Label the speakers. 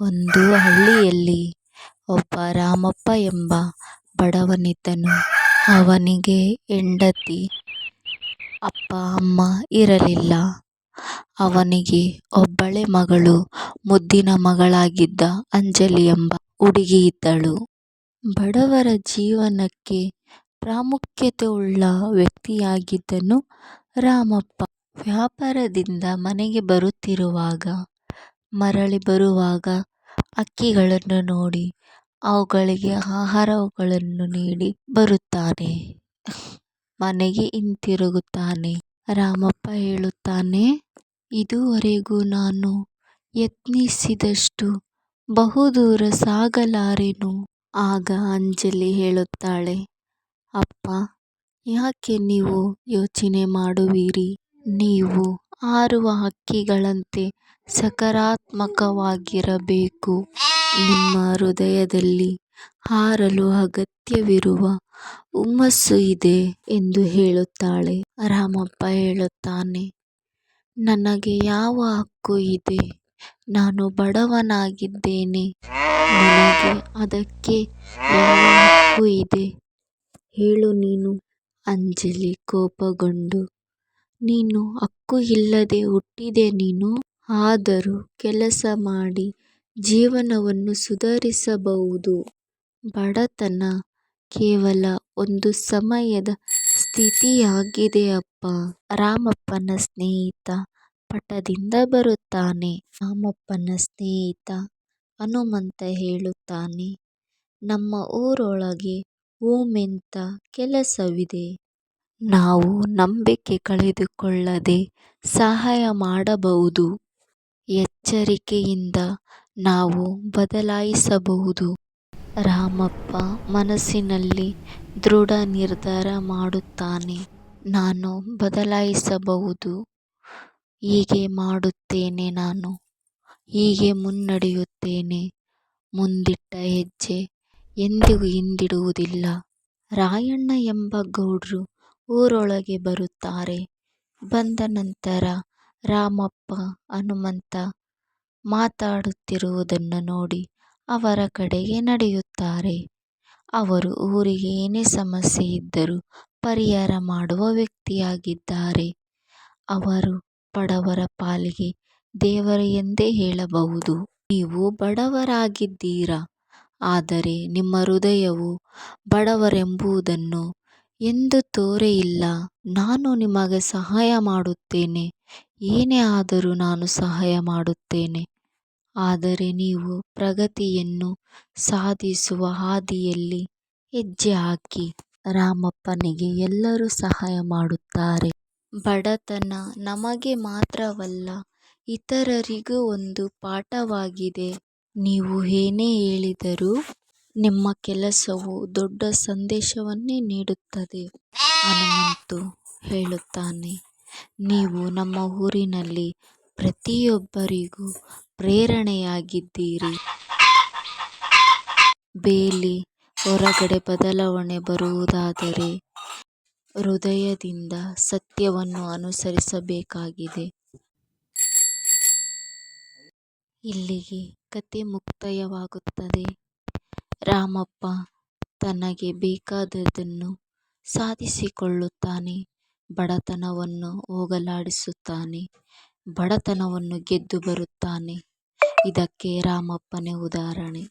Speaker 1: ಒಂದು ಹಳ್ಳಿಯಲ್ಲಿ ಒಬ್ಬ ರಾಮಪ್ಪ ಎಂಬ ಬಡವನಿದ್ದನು. ಅವನಿಗೆ ಹೆಂಡತಿ, ಅಪ್ಪ ಅಮ್ಮ ಇರಲಿಲ್ಲ. ಅವನಿಗೆ ಒಬ್ಬಳೇ ಮಗಳು ಮುದ್ದಿನ ಮಗಳಾಗಿದ್ದ ಅಂಜಲಿ ಎಂಬ ಹುಡುಗಿ ಇದ್ದಳು ಬಡವರ ಜೀವನಕ್ಕೆ ಪ್ರಾಮುಖ್ಯತೆ ಉಳ್ಳ ವ್ಯಕ್ತಿಯಾಗಿದ್ದನು ರಾಮಪ್ಪ. ವ್ಯಾಪಾರದಿಂದ ಮನೆಗೆ ಬರುತ್ತಿರುವಾಗ, ಮರಳಿ ಬರುವಾಗ ಹಕ್ಕಿಗಳನ್ನು ನೋಡಿ ಅವುಗಳಿಗೆ ಆಹಾರಗಳನ್ನು ನೀಡಿ ಬರುತ್ತಾನೆ. ಮನೆಗೆ ಹಿಂತಿರುಗುತ್ತಾನೆ. ರಾಮಪ್ಪ ಹೇಳುತ್ತಾನೆ, "ಇದುವರೆಗೂ ನಾನು ಯತ್ನಿಸಿದಷ್ಟು ಬಹುದೂರ ಸಾಗಲಾರೆನು. " ಆಗ ಅಂಜಲಿ ಹೇಳುತ್ತಾಳೆ, "ಅಪ್ಪ, ಯಾಕೆ ನೀವು ಯೋಚನೆ ಮಾಡುವಿರಿ. ನೀವು ಹಾರುವ ಹಕ್ಕಿಗಳಂತೆ ಸಕಾರಾತ್ಮಕವಾಗಿರಬೇಕು. ನಿಮ್ಮ ಹೃದಯದಲ್ಲಿ ಹಾರಲು ಅಗತ್ಯವಿರುವ ಹುಮ್ಮಸ್ಸು ಇದೆ" ಎಂದು ಹೇಳುತ್ತಾಳೆ. ರಾಮಪ್ಪ ಹೇಳುತ್ತಾನೆ, "ನನಗೆ ಯಾವ ಹಕ್ಕು ಇದೆ. ನಾನು ಬಡವನಾಗಿದ್ದೇನೆ. ನನಗೆ ಅದಕ್ಕೆ ಯಾವ ಹಕ್ಕು ಇದೆ ಹೇಳು ನೀನು. " ಅಂಜಲಿ ಕೋಪಗೊಂಡು, "ನೀನು ಹಕ್ಕು ಇಲ್ಲದೆ ಹುಟ್ಟಿದೆ ನೀನು. ಆದರೂ ಕೆಲಸ ಮಾಡಿ ಜೀವನವನ್ನು ಸುಧಾರಿಸಬಹುದು. ಬಡತನ ಕೇವಲ ಒಂದು ಸಮಯದ ಸ್ಥಿತಿಯಾಗಿದೆ ಅಪ್ಪ. " ರಾಮಪ್ಪನ ಸ್ನೇಹಿತ ಪಟದಿಂದ ಬರುತ್ತಾನೆ. ರಾಮಪ್ಪನ ಸ್ನೇಹಿತ ಹನುಮಂತ ಹೇಳುತ್ತಾನೆ, "ನಮ್ಮ ಊರೊಳಗೆ ಓಮೆಂತ ಕೆಲಸವಿದೆ. ನಾವು ನಂಬಿಕೆ ಕಳೆದುಕೊಳ್ಳದೆ ಸಹಾಯ ಮಾಡಬಹುದು. ಎಚ್ಚರಿಕೆಯಿಂದ ನಾವು ಬದಲಾಯಿಸಬಹುದು. " ರಾಮಪ್ಪ ಮನಸ್ಸಿನಲ್ಲಿ ದೃಢ ನಿರ್ಧಾರ ಮಾಡುತ್ತಾನೆ. "ನಾನು ಬದಲಾಯಿಸಬಹುದು. ಹೀಗೆ ಮಾಡುತ್ತೇನೆ ನಾನು. ಹೀಗೆ ಮುನ್ನಡೆಯುತ್ತೇನೆ. ಮುಂದಿಟ್ಟ ಹೆಜ್ಜೆ ಎಂದಿಗೂ ಹಿಂದಿಡುವುದಿಲ್ಲ. " ರಾಯಣ್ಣ ಎಂಬ ಗೌಡ್ರು ಊರೊಳಗೆ ಬರುತ್ತಾರೆ. ಬಂದ ನಂತರ ರಾಮಪ್ಪ, ಹನುಮಂತ ಮಾತಾಡುತ್ತಿರುವುದನ್ನು ನೋಡಿ ಅವರ ಕಡೆಗೆ ನಡೆಯುತ್ತಾರೆ. ಅವರು ಊರಿಗೆ ಏನೇ ಸಮಸ್ಯೆ ಇದ್ದರೂ ಪರಿಹಾರ ಮಾಡುವ ವ್ಯಕ್ತಿಯಾಗಿದ್ದಾರೆ. ಅವರು ಬಡವರ ಪಾಲಿಗೆ ದೇವರು ಎಂದೇ ಹೇಳಬಹುದು. ನೀವು ಬಡವರಾಗಿದ್ದೀರಾ. ಆದರೆ ನಿಮ್ಮ ಹೃದಯವು ಬಡವರೆಂಬುದನ್ನು ಎಂದೂ ತೋರೆಯಿಲ್ಲ. ನಾನು ನಿಮಗೆ ಸಹಾಯ ಮಾಡುತ್ತೇನೆ. ಏನೇ ಆದರೂ ನಾನು ಸಹಾಯ ಮಾಡುತ್ತೇನೆ. ಆದರೆ ನೀವು ಪ್ರಗತಿಯನ್ನು ಸಾಧಿಸುವ ಹಾದಿಯಲ್ಲಿ ಹೆಜ್ಜೆ ಹಾಕಿ. ರಾಮಪ್ಪನಿಗೆ ಎಲ್ಲರೂ ಸಹಾಯ ಮಾಡುತ್ತಾರೆ. ಬಡತನ ನಮಗೆ ಮಾತ್ರವಲ್ಲ, ಇತರರಿಗೂ ಒಂದು ಪಾಠವಾಗಿದೆ. ನೀವು ಏನೇ ಹೇಳಿದರೂ ನಿಮ್ಮ ಕೆಲಸವು ದೊಡ್ಡ ಸಂದೇಶವನ್ನೇ ನೀಡುತ್ತದೆ. ಹನುಮಂತು ಹೇಳುತ್ತಾನೆ, "ನೀವು ನಮ್ಮ ಊರಿನಲ್ಲಿ ಪ್ರತಿಯೊಬ್ಬರಿಗೂ ಪ್ರೇರಣೆಯಾಗಿದ್ದೀರಿ. ಬೇಲಿ ಹೊರಗಡೆ ಬದಲಾವಣೆ ಬರುವುದಾದರೆ ಹೃದಯದಿಂದ ಸತ್ಯವನ್ನು ಅನುಸರಿಸಬೇಕಾಗಿದೆ. " ಇಲ್ಲಿಗೆ ಕತೆ ಮುಕ್ತಾಯವಾಗುತ್ತದೆ. ರಾಮಪ್ಪ ತನಗೆ ಬೇಕಾದದ್ದನ್ನು ಸಾಧಿಸಿಕೊಳ್ಳುತ್ತಾನೆ. ಬಡತನವನ್ನು ಹೋಗಲಾಡಿಸುತ್ತಾನೆ. ಬಡತನವನ್ನು ಗೆದ್ದು ಬರುತ್ತಾನೆ. ಇದಕ್ಕೆ ರಾಮಪ್ಪನೇ ಉದಾಹರಣೆ.